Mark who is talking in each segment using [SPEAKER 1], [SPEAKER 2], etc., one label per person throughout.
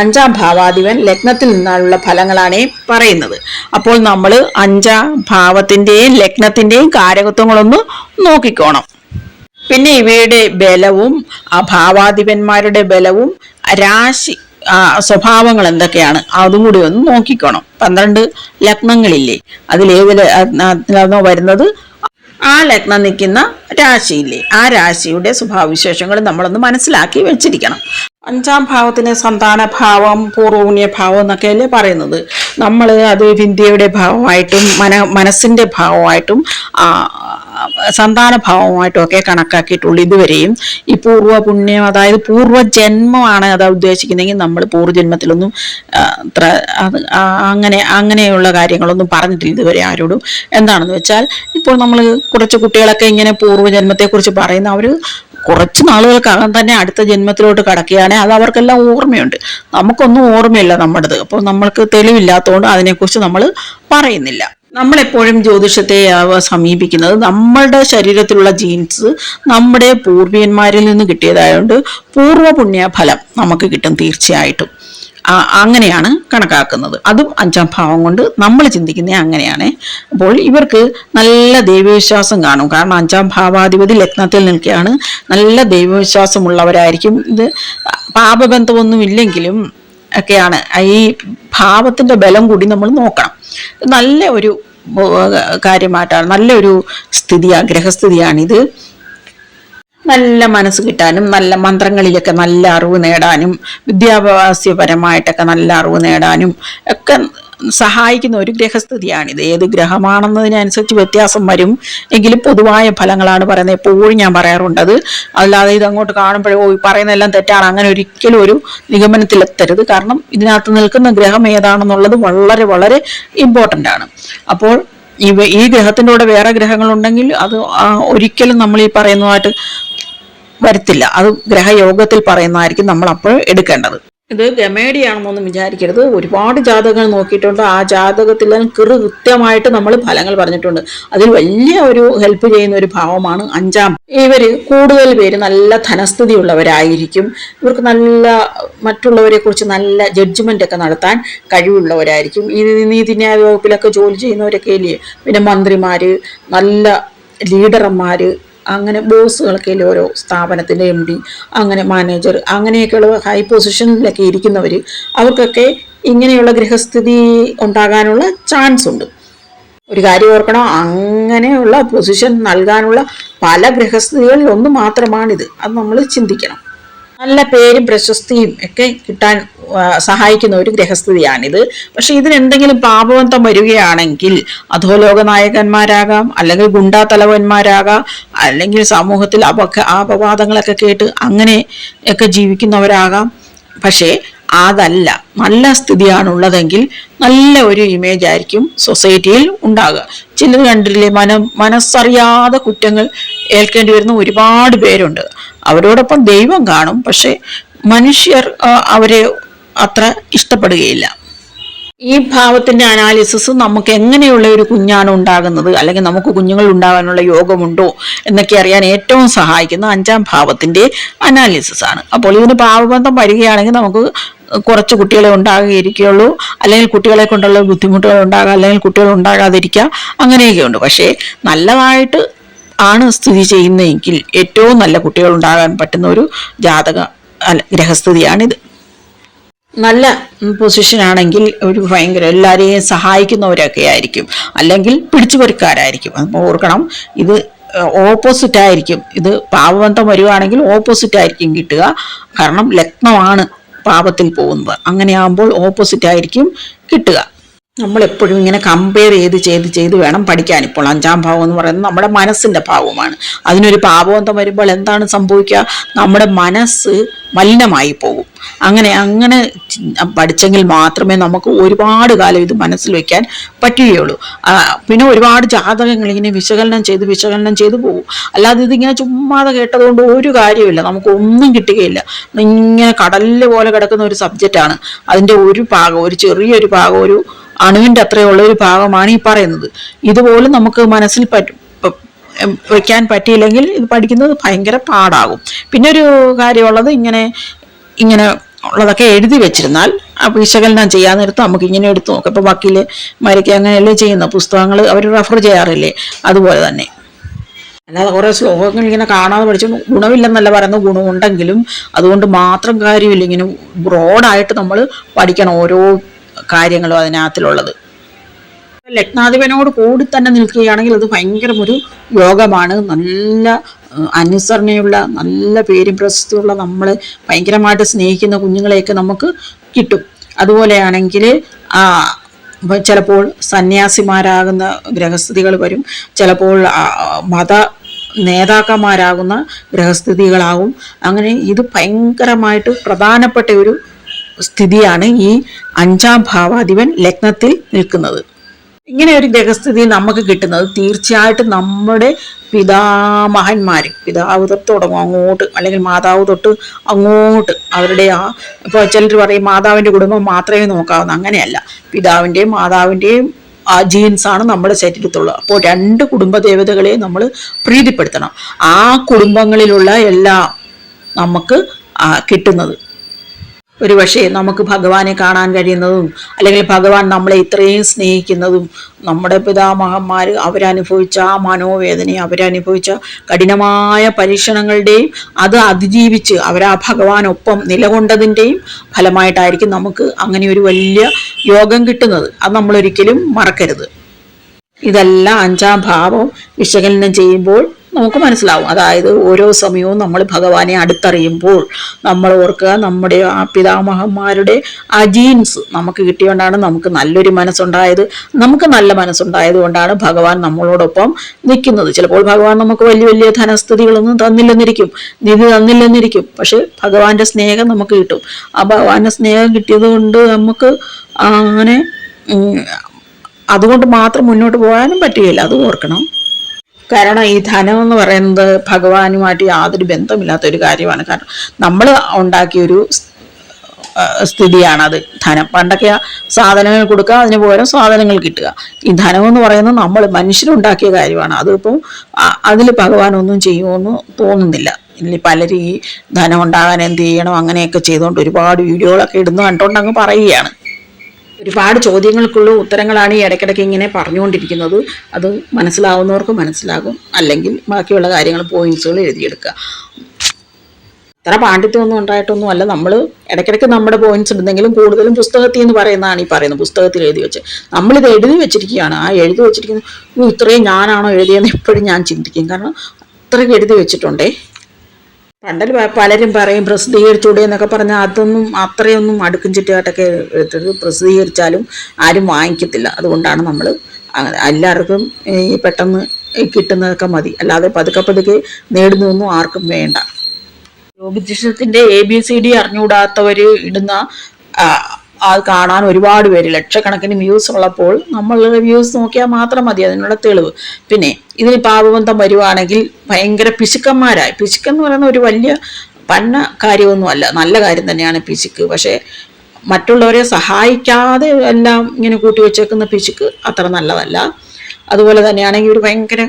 [SPEAKER 1] അഞ്ചാം ഭാവാധിപൻ ലഗ്നത്തിൽ നിന്നുള്ള ഫലങ്ങളാണ് പറയുന്നത്. അപ്പോൾ നമ്മൾ അഞ്ചാം ഭാവത്തിന്റെയും ലഗ്നത്തിന്റെയും കാരകത്വങ്ങളൊന്ന് നോക്കിക്കോണം. പിന്നെ ഇവയുടെ ബലവും ആ ഭാവാധിപന്മാരുടെ ബലവും രാശി സ്വഭാവങ്ങൾ എന്തൊക്കെയാണ്? അതും കൂടി ഒന്ന് നോക്കിക്കോണം. പന്ത്രണ്ട് ലഗ്നങ്ങളില്ലേ? അതിലേത് അതിലാണോ വരുന്നത്? ആ ലഗ്നം നിൽക്കുന്ന രാശിയില്ലേ? ആ രാശിയുടെ സ്വഭാവവിശേഷങ്ങൾ നമ്മളൊന്ന് മനസ്സിലാക്കി വെച്ചിരിക്കണം. അഞ്ചാം ഭാവത്തിന് സന്താന ഭാവം പൂർവപുണ്യ ഭാവം എന്നൊക്കെയല്ലേ പറയുന്നത്. നമ്മൾ അത് വിന്ധ്യയുടെ ഭാവമായിട്ടും മന മനസ്സിന്റെ ഭാവമായിട്ടും സന്താന ഭാവമായിട്ടും ഒക്കെ കണക്കാക്കിയിട്ടുള്ളൂ ഇതുവരെയും. ഈ പൂർവ പുണ്യം അതായത് പൂർവജന്മമാണ് അത് ഉദ്ദേശിക്കുന്നതെങ്കിൽ നമ്മൾ പൂർവജന്മത്തിലൊന്നും അങ്ങനെ അങ്ങനെയുള്ള കാര്യങ്ങളൊന്നും പറഞ്ഞിട്ടില്ല ഇതുവരെ ആരോടും. എന്താണെന്ന് വെച്ചാൽ ഇപ്പോൾ നമ്മൾ കുറച്ച് കുട്ടികളൊക്കെ ഇങ്ങനെ പൂർവജന്മത്തെക്കുറിച്ച് പറയുന്ന അവർ കുറച്ച് നാളുകൾക്കകം തന്നെ അടുത്ത ജന്മത്തിലോട്ട് കടക്കുകയാണെങ്കിൽ അത് അവർക്കെല്ലാം ഓർമ്മയുണ്ട്. നമുക്കൊന്നും ഓർമ്മയില്ല നമ്മുടേത്. അപ്പോൾ നമ്മൾക്ക് തെളിവില്ലാത്തതുകൊണ്ട് അതിനെക്കുറിച്ച് നമ്മൾ പറയുന്നില്ല. നമ്മളെപ്പോഴും ജ്യോതിഷത്തെ സമീപിക്കുന്നത് നമ്മളുടെ ശരീരത്തിലുള്ള ജീൻസ് നമ്മുടെ പൂർവികന്മാരിൽ നിന്ന് കിട്ടിയതായതുകൊണ്ട് പൂർവ പുണ്യ ഫലം നമുക്ക് കിട്ടും തീർച്ചയായിട്ടും. അങ്ങനെയാണ് കണക്കാക്കുന്നത്. അതും അഞ്ചാം ഭാവം കൊണ്ട് നമ്മൾ ചിന്തിക്കുന്നത് അങ്ങനെയാണ്. അപ്പോൾ ഇവർക്ക് നല്ല ദൈവവിശ്വാസം കാണും. കാരണം അഞ്ചാം ഭാവാധിപതി ലഗ്നത്തിൽ നിൽക്കുകയാണ്. നല്ല ദൈവവിശ്വാസമുള്ളവരായിരിക്കും. ഇത് പാപബന്ധമൊന്നും ഇല്ലെങ്കിലും ഒക്കെയാണ്. ഈ ഭാവത്തിന്റെ ബലം കൂടി നമ്മൾ നോക്കണം. നല്ല ഒരു കാര്യമായിട്ടാണ്. നല്ലൊരു സ്ഥിതിയാണ് ഗ്രഹസ്ഥിതിയാണിത്. നല്ല മനസ്സ് കിട്ടാനും നല്ല മന്ത്രങ്ങളിലൊക്കെ നല്ല അറിവ് നേടാനും വിദ്യാഭ്യാസപരമായിട്ടൊക്കെ നല്ല അറിവ് നേടാനും ഒക്കെ സഹായിക്കുന്ന ഒരു ഗ്രഹസ്ഥിതിയാണിത്. ഏത് ഗ്രഹമാണെന്നതിനനുസരിച്ച് വ്യത്യാസം വരും. എങ്കിലും പൊതുവായ ഫലങ്ങളാണ് പറയുന്നത്. എപ്പോഴും ഞാൻ പറയാറുണ്ടത്. അല്ലാതെ ഇത് അങ്ങോട്ട് കാണുമ്പോഴേ ഈ പറയുന്നതെല്ലാം തെറ്റാണ്. അങ്ങനെ ഒരിക്കലും ഒരു നിഗമനത്തിലെത്തരുത്. കാരണം ഇതിനകത്ത് നിൽക്കുന്ന ഗ്രഹം ഏതാണെന്നുള്ളത് വളരെ വളരെ ഇമ്പോർട്ടന്റ് ആണ്. അപ്പോൾ ഇവ ഈ ഗ്രഹത്തിന്റെ കൂടെ വേറെ ഗ്രഹങ്ങളുണ്ടെങ്കിൽ അത് ഒരിക്കലും നമ്മൾ ഈ പറയുന്നതായിട്ട് വരത്തില്ല. അത് ഗ്രഹയോഗത്തിൽ പറയുന്നതായിരിക്കും നമ്മൾ അപ്പോൾ എടുക്കേണ്ടത്. ഇത് ഗമേഡിയാണെന്നൊന്നും വിചാരിക്കരുത്. ഒരുപാട് ജാതകങ്ങൾ നോക്കിയിട്ടുണ്ട്. ആ ജാതകത്തിൽ കൃ കൃത്യമായിട്ട് നമ്മൾ ഫലങ്ങൾ പറഞ്ഞിട്ടുണ്ട്. അതിൽ വലിയ ഒരു ഹെൽപ്പ് ചെയ്യുന്ന ഒരു ഭാവമാണ് അഞ്ചാം. ഇവർ കൂടുതൽ പേര് നല്ല ധനസ്ഥിതി ഉള്ളവരായിരിക്കും. ഇവർക്ക് നല്ല മറ്റുള്ളവരെ കുറിച്ച് നല്ല ജഡ്ജ്മെന്റ് ഒക്കെ നടത്താൻ കഴിവുള്ളവരായിരിക്കും. ഈ നീതിന്യായ വകുപ്പിലൊക്കെ ജോലി ചെയ്യുന്നവരൊക്കെ ഇല്ലേ? പിന്നെ മന്ത്രിമാര് നല്ല ലീഡർമാര് അങ്ങനെ ബോസുകളൊക്കെ അല്ലേ ഓരോ സ്ഥാപനത്തിന്റെ എം ഡി അങ്ങനെ മാനേജർ അങ്ങനെയൊക്കെയുള്ള ഹൈ പൊസിഷനിലൊക്കെ ഇരിക്കുന്നവർ അവർക്കൊക്കെ ഇങ്ങനെയുള്ള ഗൃഹസ്ഥിതി ഉണ്ടാകാനുള്ള ചാൻസ് ഉണ്ട്. ഒരു കാര്യം ഓർക്കണം അങ്ങനെയുള്ള പൊസിഷൻ നൽകാനുള്ള പല ഗൃഹസ്ഥിതികളിൽ ഒന്ന് മാത്രമാണിത്. അത് നമ്മൾ ചിന്തിക്കണം. നല്ല പേരും പ്രശസ്തിയും ഒക്കെ കിട്ടാൻ സഹായിക്കുന്ന ഒരു ഗ്രഹസ്ഥിതിയാണിത് പക്ഷെ ഇതിനെന്തെങ്കിലും പാപബന്ധം വരികയാണെങ്കിൽ അധോലോകനായകന്മാരാകാം അല്ലെങ്കിൽ ഗുണ്ടാ തലവന്മാരാകാം അല്ലെങ്കിൽ സമൂഹത്തിൽ അപക അപവാദങ്ങളൊക്കെ കേട്ട് അങ്ങനെ ഒക്കെ ജീവിക്കുന്നവരാകാം. പക്ഷേ അതല്ല നല്ല സ്ഥിതിയാണുള്ളതെങ്കിൽ നല്ല ഒരു ഇമേജ് ആയിരിക്കും സൊസൈറ്റിയിൽ ഉണ്ടാകുക. ചിലർ കണ്ടില്ലേ മന മനസ്സറിയാതെ കുറ്റങ്ങൾ ഏൽക്കേണ്ടി വരുന്ന ഒരുപാട് പേരുണ്ട്. അവരോടൊപ്പം ദൈവം കാണും പക്ഷെ മനുഷ്യർ അവരെ അത്ര ഇഷ്ടപ്പെടുകയില്ല. ഈ ഭാവത്തിന്റെ അനാലിസിസ് നമുക്ക് എങ്ങനെയുള്ള ഒരു കുഞ്ഞാണ് ഉണ്ടാകുന്നത്? അല്ലെങ്കിൽ നമുക്ക് കുഞ്ഞുങ്ങൾ ഉണ്ടാകാനുള്ള യോഗമുണ്ടോ? എന്നൊക്കെ അറിയാൻ ഏറ്റവും സഹായിക്കുന്ന അഞ്ചാം ഭാവത്തിന്റെ അനാലിസിസ് ആണ്. അപ്പോൾ ഇതിന് ഭാവബന്ധം വരികയാണെങ്കിൽ നമുക്ക് കുറച്ച് കുട്ടികളെ ഉണ്ടാകുകയിരിക്കുകയുള്ളൂ അല്ലെങ്കിൽ കുട്ടികളെ കൊണ്ടുള്ള ബുദ്ധിമുട്ടുകൾ ഉണ്ടാകാം. അല്ലെങ്കിൽ കുട്ടികൾ ഉണ്ടാകാതിരിക്കുക അങ്ങനെയൊക്കെ ഉണ്ട്. പക്ഷേ നല്ലതായിട്ട് ആണ് സ്ഥിതി ചെയ്യുന്നതെങ്കിൽ ഏറ്റവും നല്ല കുട്ടികൾ ഉണ്ടാകാൻ പറ്റുന്ന ഒരു ജാതക ഗ്രഹസ്ഥിതിയാണിത്. നല്ല പൊസിഷൻ ആണെങ്കിൽ ഒരു ഭയങ്കര എല്ലാവരെയും സഹായിക്കുന്നവരൊക്കെ ആയിരിക്കും. അല്ലെങ്കിൽ പിടിച്ചുപൊരുക്കാരായിരിക്കും അപ്പോൾ ഓർക്കണം. ഇത് ഓപ്പോസിറ്റ് ആയിരിക്കും. ഇത് പാപബന്ധം വരുവാണെങ്കിൽ ഓപ്പോസിറ്റ് ആയിരിക്കും കിട്ടുക. കാരണം ലഗ്നമാണ് പാപത്തിൽ പോകുന്നത്. അങ്ങനെയാകുമ്പോൾ ഓപ്പോസിറ്റ് ആയിരിക്കും കിട്ടുക. നമ്മൾ എപ്പോഴും ഇങ്ങനെ കമ്പയർ ചെയ്ത് ചെയ്ത് ചെയ്ത് വേണം പഠിക്കാൻ. ഇപ്പോൾ അഞ്ചാം ഭാവം എന്ന് പറയുന്നത് നമ്മുടെ മനസ്സിന്റെ ഭാവമാണ്. അതിനൊരു പാപബന്ധം വരുമ്പോൾ എന്താണ് സംഭവിക്കുക? നമ്മുടെ മനസ്സ് മലിനമായി പോകും. അങ്ങനെ അങ്ങനെ പഠിച്ചെങ്കിൽ മാത്രമേ നമുക്ക് ഒരുപാട് കാലം ഇത് മനസ്സിൽ വെക്കാൻ പറ്റുകയുള്ളൂ. പിന്നെ ഒരുപാട് ജാതകങ്ങൾ ഇങ്ങനെ വിശകലനം ചെയ്ത് വിശകലനം ചെയ്ത് പോകും. അല്ലാതെ ഇതിങ്ങനെ ചുമ്മാതെ കേട്ടതുകൊണ്ട് ഒരു കാര്യമില്ല നമുക്ക് ഒന്നും കിട്ടുകയില്ല. ഇങ്ങനെ കടലിൽ പോലെ കിടക്കുന്ന ഒരു സബ്ജക്റ്റാണ് അതിന്റെ ഒരു ഭാഗം ഒരു ചെറിയൊരു ഭാഗം ഒരു അണുവിന്റെ അത്രയുള്ള ഒരു ഭാഗമാണ് ഈ പറയുന്നത്. ഇതുപോലും നമുക്ക് മനസ്സിൽ പറ്റും വയ്ക്കാൻ പറ്റിയില്ലെങ്കിൽ ഇത് പഠിക്കുന്നത് ഭയങ്കര പാടാകും. പിന്നെ ഒരു കാര്യമുള്ളത് ഇങ്ങനെ ഇങ്ങനെ ഉള്ളതൊക്കെ എഴുതി വെച്ചിരുന്നാൽ വിശകലനം ചെയ്യാൻ നേരത്ത് നമുക്ക് ഇങ്ങനെ എടുത്ത് നോക്കാം. ഇപ്പൊ വക്കീൽ മരയ്ക്ക് അങ്ങനെയല്ലേ ചെയ്യുന്ന പുസ്തകങ്ങൾ അവർ റെഫർ ചെയ്യാറില്ലേ? അതുപോലെ തന്നെ. അല്ലാതെ കുറേ ശ്ലോകങ്ങൾ ഇങ്ങനെ കാണാതെ പഠിച്ചു ഗുണമില്ലെന്നല്ല പറയുന്നത്. ഗുണമുണ്ടെങ്കിലും അതുകൊണ്ട് മാത്രം കാര്യമില്ല. ഇങ്ങനെ ബ്രോഡായിട്ട് നമ്മൾ പഠിക്കണം. ഓരോ കാര്യങ്ങളും അതിനകത്തിലുള്ളത്. ലഗ്നാധിപനോട് കൂടി തന്നെ നിൽക്കുകയാണെങ്കിൽ അത് ഭയങ്കര ഒരു യോഗമാണ്. നല്ല അനുസരണയുള്ള നല്ല പേരും പ്രശസ്തിയുള്ള നമ്മളെ ഭയങ്കരമായിട്ട് സ്നേഹിക്കുന്ന കുഞ്ഞുങ്ങളെയൊക്കെ നമുക്ക് കിട്ടും. അതുപോലെയാണെങ്കിൽ ചിലപ്പോൾ സന്യാസിമാരാകുന്ന ഗ്രഹസ്ഥിതികൾ വരും. ചിലപ്പോൾ മത നേതാക്കന്മാരാകുന്ന ഗ്രഹസ്ഥിതികളാവും അങ്ങനെ ഇത് ഭയങ്കരമായിട്ട് പ്രധാനപ്പെട്ട ഒരു സ്ഥിതിയാണ് ഈ അഞ്ചാം ഭാവാധിപൻ ലഗ്നത്തിൽ നിൽക്കുന്നത്. ഇങ്ങനെ ഒരു ഗ്രഹസ്ഥിതി നമുക്ക് കിട്ടുന്നത് തീർച്ചയായിട്ടും നമ്മുടെ പിതാമഹന്മാർ പിതാവ് തൊട്ട് അങ്ങോട്ട് അല്ലെങ്കിൽ മാതാവ് തൊട്ട് അങ്ങോട്ട് അവരുടെ ആ ഇപ്പോൾ ചിലർ പറയും മാതാവിന്റെ കുടുംബം മാത്രമേ നോക്കാവുന്ന അങ്ങനെയല്ല. പിതാവിന്റെയും മാതാവിന്റെയും ആ ജീൻസാണ് നമ്മുടെ ശരീരത്തുള്ളത് അപ്പോൾ രണ്ട് കുടുംബ ദേവതകളെ നമ്മൾ പ്രീതിപ്പെടുത്തണം. ആ കുടുംബങ്ങളിലുള്ള എല്ലാം നമുക്ക് കിട്ടുന്നത്. ഒരു പക്ഷേ നമുക്ക് ഭഗവാനെ കാണാൻ കഴിയുന്നതും അല്ലെങ്കിൽ ഭഗവാൻ നമ്മളെ ഇത്രയും സ്നേഹിക്കുന്നതും നമ്മുടെ പിതാമഹന്മാർ അവരനുഭവിച്ച ആ മനോവേദനയും അവരനുഭവിച്ച കഠിനമായ പരീക്ഷണങ്ങളുടെയും അത് അതിജീവിച്ച് അവരാ ഭഗവാനൊപ്പം നിലകൊണ്ടതിന്റെയും ഫലമായിട്ടായിരിക്കും നമുക്ക് അങ്ങനെ ഒരു വലിയ യോഗം കിട്ടുന്നത്. അത് നമ്മളൊരിക്കലും മറക്കരുത്. ഇതെല്ലാം അഞ്ചാം ഭാവം വിശകലനം ചെയ്യുമ്പോൾ നമുക്ക് മനസ്സിലാവും. അതായത് ഓരോ സമയവും നമ്മൾ ഭഗവാനെ അടുത്തറിയുമ്പോൾ നമ്മൾ ഓർക്കുക നമ്മുടെ ആ പിതാമഹന്മാരുടെ ആ ജീൻസ് നമുക്ക് കിട്ടിയോണ്ടാണ് നമുക്ക് നല്ലൊരു മനസ്സുണ്ടായത്. നമുക്ക് നല്ല മനസ്സുണ്ടായത് കൊണ്ടാണ് ഭഗവാൻ നമ്മളോടൊപ്പം നിൽക്കുന്നത്. ചിലപ്പോൾ ഭഗവാൻ നമുക്ക് വലിയ വലിയ ധനസ്ഥിതികളൊന്നും തന്നില്ലെന്നിരിക്കും. നിധി തന്നില്ലെന്നിരിക്കും. പക്ഷെ ഭഗവാന്റെ സ്നേഹം നമുക്ക് കിട്ടും. ആ ഭഗവാന്റെ സ്നേഹം കിട്ടിയത് കൊണ്ട് നമുക്ക് അങ്ങനെ അതുകൊണ്ട് മാത്രം മുന്നോട്ട് പോകാനും പറ്റുകയില്ല. അത് ഓർക്കണം. കാരണം ഈ ധനം എന്ന് പറയുന്നത് ഭഗവാനുമായിട്ട് യാതൊരു ബന്ധമില്ലാത്ത ഒരു കാര്യമാണ്. കാരണം നമ്മൾ ഉണ്ടാക്കിയൊരു സ്ഥിതിയാണത് ധനം. പണ്ടൊക്കെ സാധനങ്ങൾ കൊടുക്കുക അതിന് പകരം സാധനങ്ങൾ കിട്ടുക. ഈ ധനം എന്ന് പറയുന്നത് നമ്മൾ മനുഷ്യരുണ്ടാക്കിയ കാര്യമാണ്. അതിപ്പോൾ അതിൽ ഭഗവാൻ ഒന്നും ചെയ്യുമെന്ന് തോന്നുന്നില്ല. ഇനി പലരും ഈ ധനം ഉണ്ടാകാൻ എന്ത് ചെയ്യണം അങ്ങനെയൊക്കെ ചെയ്തുകൊണ്ട് ഒരുപാട് വീഡിയോകളൊക്കെ ഇടുന്ന കണ്ടുകൊണ്ട് അങ്ങ് പറയുകയാണ്. ഒരുപാട് ചോദ്യങ്ങൾക്കുള്ള ഉത്തരങ്ങളാണ് ഈ ഇടയ്ക്കിടയ്ക്ക് ഇങ്ങനെ പറഞ്ഞുകൊണ്ടിരിക്കുന്നത്. അത് മനസ്സിലാവുന്നവർക്ക് മനസ്സിലാകും. അല്ലെങ്കിൽ ബാക്കിയുള്ള കാര്യങ്ങൾ പോയിന്റ്സുകൾ എഴുതിയെടുക്കുക. അത്ര പാണ്ഡിത്യമൊന്നും ഉണ്ടായിട്ടൊന്നും അല്ല. നമ്മൾ ഇടയ്ക്കിടയ്ക്ക് നമ്മുടെ പോയിന്റ്സ് ഇടുന്നെങ്കിലും കൂടുതലും പുസ്തകത്തിൽ എന്ന് പറയുന്നതാണ് ഈ പറയുന്നത്. പുസ്തകത്തിൽ എഴുതി വെച്ച്. നമ്മളിത് എഴുതി വെച്ചിരിക്കുകയാണ്. ആ എഴുതി വെച്ചിരിക്കുന്ന "ഓ, ഇത്രയും ഞാനാണോ എഴുതിയെന്ന് എപ്പോഴും ഞാൻ ചിന്തിക്കും. കാരണം അത്രയ്ക്ക് എഴുതി വെച്ചിട്ടുണ്ടേ. പണ്ടിൽ പ- പലരും പറയും പ്രസിദ്ധീകരിച്ചൂടെ എന്നൊക്കെ പറഞ്ഞാൽ അതൊന്നും അത്രയൊന്നും അടുക്കും ചുറ്റുകാട്ടൊക്കെ എടുത്തത് പ്രസിദ്ധീകരിച്ചാലും ആരും വാങ്ങിക്കത്തില്ല. അതുകൊണ്ടാണ് നമ്മൾ എല്ലാവർക്കും ഈ പെട്ടെന്ന് കിട്ടുന്നതൊക്കെ മതി. അല്ലാതെ പതുക്കെ പതുക്കെ നേടുന്നതൊന്നും ആർക്കും വേണ്ട. ജ്യോതിഷത്തിന്റെ എ ബി സി ഡി അറിഞ്ഞുകൂടാത്തവർ ഇടുന്ന അത് കാണാൻ ഒരുപാട് പേര്. ലക്ഷക്കണക്കിന് വ്യൂസ് ഉള്ളപ്പോൾ നമ്മൾ വ്യൂസ് നോക്കിയാൽ മാത്രം മതി അതിനുള്ള തെളിവ്. പിന്നെ ഇതിന് പാപബന്ധം വരുവാണെങ്കിൽ ഭയങ്കര പിശുക്കന്മാരായി. പിശുക്കെന്ന് പറയുന്ന ഒരു വലിയ പന്ന കാര്യമൊന്നുമല്ല. നല്ല കാര്യം തന്നെയാണ് പിശുക്ക്. പക്ഷേ മറ്റുള്ളവരെ സഹായിക്കാതെ എല്ലാം ഇങ്ങനെ കൂട്ടി വെച്ചേക്കുന്ന പിശുക്ക് അത്ര നല്ലതല്ല. അതുപോലെ തന്നെയാണെങ്കിൽ ഒരു ഭയങ്കര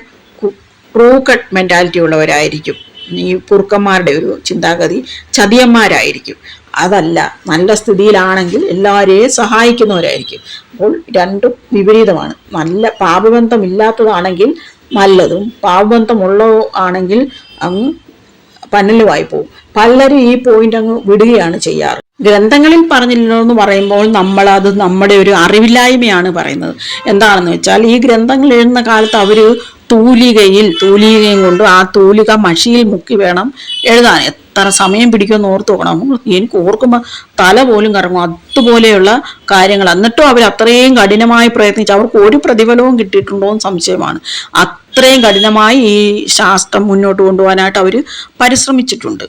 [SPEAKER 1] ക്രൂക്കട്ട് മെന്റാലിറ്റി ഉള്ളവരായിരിക്കും. ഈ കുറുക്കന്മാരുടെ ഒരു ചിന്താഗതി ചതിയന്മാരായിരിക്കും. അതല്ല നല്ല സ്ഥിതിയിലാണെങ്കിൽ എല്ലാവരെയും സഹായിക്കുന്നവരായിരിക്കും. അപ്പോൾ രണ്ടും വിപരീതമാണ്. നല്ല പാപബന്ധമില്ലാത്തതാണെങ്കിൽ നല്ലതും പാപബന്ധമുള്ള ആണെങ്കിൽ അങ്ങ് പന്നലുമായി പോകും പലരും ഈ പോയിന്റ് അങ്ങ് വിടുകയാണ് ചെയ്യാറ്. ഗ്രന്ഥങ്ങളിൽ പറഞ്ഞില്ലല്ലോ എന്ന് പറയുമ്പോൾ നമ്മൾ അത് നമ്മുടെ ഒരു അറിവില്ലായ്മയാണ് പറയുന്നത്. എന്താണെന്ന് വെച്ചാൽ ഈ ഗ്രന്ഥങ്ങൾ എഴുതുന്ന കാലത്ത് അവർ തൂലികയിൽ തൂലികയും കൊണ്ട് ആ തൂലിക മഷിയിൽ മുക്കി വേണം എഴുതാൻ. എത്ര സമയം പിടിക്കുമെന്ന് ഓർത്ത് നോക്കണം. എനിക്ക് ഓർക്കുമ്പോൾ തല പോലും കറങ്ങും. അതുപോലെയുള്ള കാര്യങ്ങൾ. എന്നിട്ടും അവർ അത്രയും കഠിനമായി പ്രയത്നിച്ച് അവർക്ക് ഒരു പ്രതിഫലവും കിട്ടിയിട്ടുണ്ടോ എന്ന് സംശയമാണ്. അത്രയും കഠിനമായി ഈ ശാസ്ത്രം മുന്നോട്ട് കൊണ്ടുപോകാനായിട്ട് അവർ പരിശ്രമിച്ചിട്ടുണ്ട്.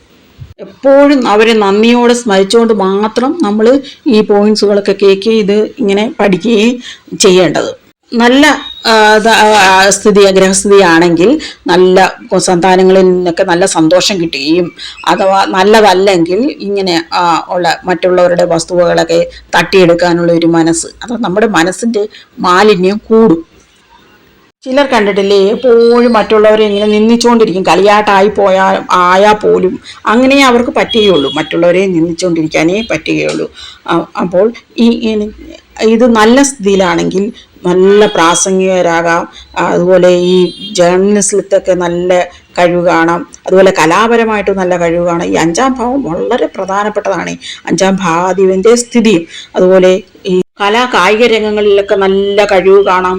[SPEAKER 1] എപ്പോഴും അവരെ നന്ദിയോടെ സ്മരിച്ചുകൊണ്ട് മാത്രം നമ്മൾ ഈ പോയിന്റ്സുകളൊക്കെ കേക്ക് ഇത് ഇങ്ങനെ പഠിക്കുകയും ചെയ്യേണ്ടത്. നല്ല ആ, ഗ്രഹസ്ഥിതി ആണെങ്കിൽ നല്ല സന്താനങ്ങളിൽ നിന്നൊക്കെ നല്ല സന്തോഷം കിട്ടുകയും അഥവാ നല്ലതല്ലെങ്കിൽ ഇങ്ങനെ ഉള്ള മറ്റുള്ളവരുടെ വസ്തുവകളൊക്കെ തട്ടിയെടുക്കാനുള്ള ഒരു മനസ്സ്. അത് നമ്മുടെ മനസ്സിന്റെ മാലിന്യം കൂടും. ചിലർ കണ്ടിട്ടില്ലേ എപ്പോഴും മറ്റുള്ളവരെ ഇങ്ങനെ നിന്ദിച്ചുകൊണ്ടിരിക്കും. കളിയാട്ടായി പോയാൽ ആയാൽ പോലും അങ്ങനെ അവർക്ക് പറ്റുകയുള്ളൂ. മറ്റുള്ളവരെ നിന്ദിച്ചുകൊണ്ടിരിക്കാനേ പറ്റുകയുള്ളൂ. അപ്പോൾ ഈ- ഇത് നല്ല സ്ഥിതിയിലാണെങ്കിൽ നല്ല പ്രാസംഗികരാകാം. അതുപോലെ ഈ ജേർണലിസത്തൊക്കെ നല്ല കഴിവ് കാണാം. അതുപോലെ കലാപരമായിട്ട് നല്ല കഴിവ് കാണാം. ഈ അഞ്ചാം ഭാവം വളരെ പ്രധാനപ്പെട്ടതാണ്. അഞ്ചാം ഭാവാധിപന്റെ സ്ഥിതിയും. അതുപോലെ ഈ കലാ കായിക രംഗങ്ങളിലൊക്കെ നല്ല കഴിവ് കാണാം.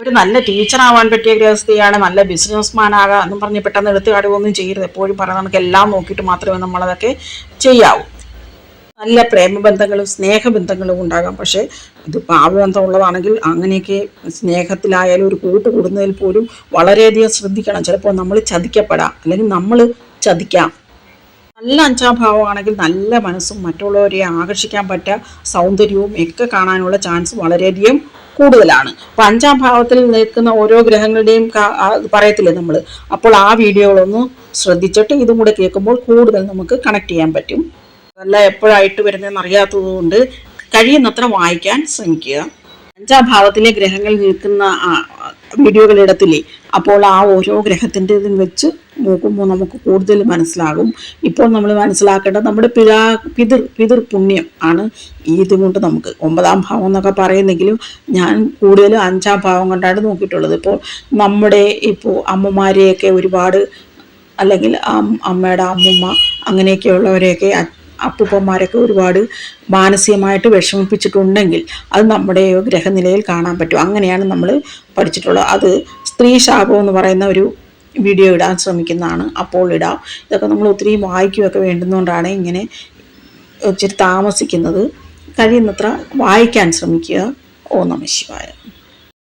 [SPEAKER 1] ഒരു നല്ല ടീച്ചറാവാൻ പറ്റിയ ഗൃഹസ്ഥയാണ് നല്ല ബിസിനസ്മാൻ ആകാം എന്നും പറഞ്ഞ് പെട്ടെന്ന് എടുത്ത് കാടുകയൊന്നും ചെയ്യരുത്. എപ്പോഴും പറയുന്ന നമുക്ക് എല്ലാം നോക്കിയിട്ട് മാത്രമേ നമ്മളതൊക്കെ ചെയ്യാവൂ. നല്ല പ്രേമബന്ധങ്ങളും സ്നേഹബന്ധങ്ങളും ഉണ്ടാകാം. പക്ഷേ ഇത് പാവബന്ധം ഉള്ളതാണെങ്കിൽ അങ്ങനെയൊക്കെ സ്നേഹത്തിലായാലും ഒരു കൂട്ട് കൂടുന്നതിൽ പോലും വളരെയധികം ശ്രദ്ധിക്കണം. ചിലപ്പോൾ നമ്മൾ ചതിക്കപ്പെടാം. അല്ലെങ്കിൽ നമ്മൾ ചതിക്കാം. നല്ല അഞ്ചാം ഭാവമാണെങ്കിൽ നല്ല മനസ്സും മറ്റുള്ളവരെ ആകർഷിക്കാൻ പറ്റ സൗന്ദര്യവും ഒക്കെ കാണാനുള്ള ചാൻസ് വളരെയധികം കൂടുതലാണ്. അപ്പം അഞ്ചാം ഭാവത്തിൽ നിൽക്കുന്ന ഓരോ ഗ്രഹങ്ങളുടെയും പറയത്തില്ലേ നമ്മൾ അപ്പോൾ ആ വീഡിയോകളൊന്ന് ശ്രദ്ധിച്ചിട്ട് ഇതും കൂടെ കേൾക്കുമ്പോൾ കൂടുതൽ നമുക്ക് കണക്ട് ചെയ്യാൻ പറ്റും. അതല്ല എപ്പോഴായിട്ട് വരുന്നതെന്ന് അറിയാത്തത് കൊണ്ട് കഴിയുന്നത്ര വായിക്കാൻ ശ്രമിക്കുക. അഞ്ചാം ഭാവത്തിലെ ഗ്രഹങ്ങൾ നിൽക്കുന്ന വീഡിയോകളിടത്തില്ലേ അപ്പോൾ ആ ഓരോ ഗ്രഹത്തിന്റെ ഇതും വെച്ച് നോക്കുമ്പോൾ നമുക്ക് കൂടുതൽ മനസ്സിലാകും. ഇപ്പോൾ നമ്മൾ മനസ്സിലാക്കേണ്ടത് നമ്മുടെ പിതാ പിതൃ പിതൃ പുണ്യം ആണ്. ഇതുകൊണ്ട് നമുക്ക് ഒമ്പതാം ഭാവം എന്നൊക്കെ പറയുന്നെങ്കിലും ഞാൻ കൂടുതലും അഞ്ചാം ഭാവം കൊണ്ടാണ് നോക്കിയിട്ടുള്ളത്. ഇപ്പോൾ നമ്മുടെ ഇപ്പോൾ അമ്മമാരെയൊക്കെ ഒരുപാട് അല്ലെങ്കിൽ അമ്മയുടെ അമ്മുമ്മ അങ്ങനെയൊക്കെയുള്ളവരെയൊക്കെ അപ്പൂപ്പന്മാരൊക്കെ ഒരുപാട് മാനസികമായിട്ട് വിഷമിപ്പിച്ചിട്ടുണ്ടെങ്കിൽ അത് നമ്മുടെ ഗ്രഹനിലയിൽ കാണാൻ പറ്റും. അങ്ങനെയാണ് നമ്മൾ പഠിച്ചിട്ടുള്ളത്. അത് സ്ത്രീ ശാപം എന്ന് പറയുന്ന ഒരു വീഡിയോ ഇടാൻ ശ്രമിക്കുന്നതാണ്. അപ്പോൾ ഇടാം. ഇതൊക്കെ നമ്മൾ ഒത്തിരി വായിക്കുകയൊക്കെ വേണ്ടുന്നതുകൊണ്ടാണ് ഇങ്ങനെ ഇച്ചിരി താമസിക്കുന്നത്. കഴിയുന്നത്ര വായിക്കാൻ ശ്രമിക്കുക. ഓ നമ ശിവായ.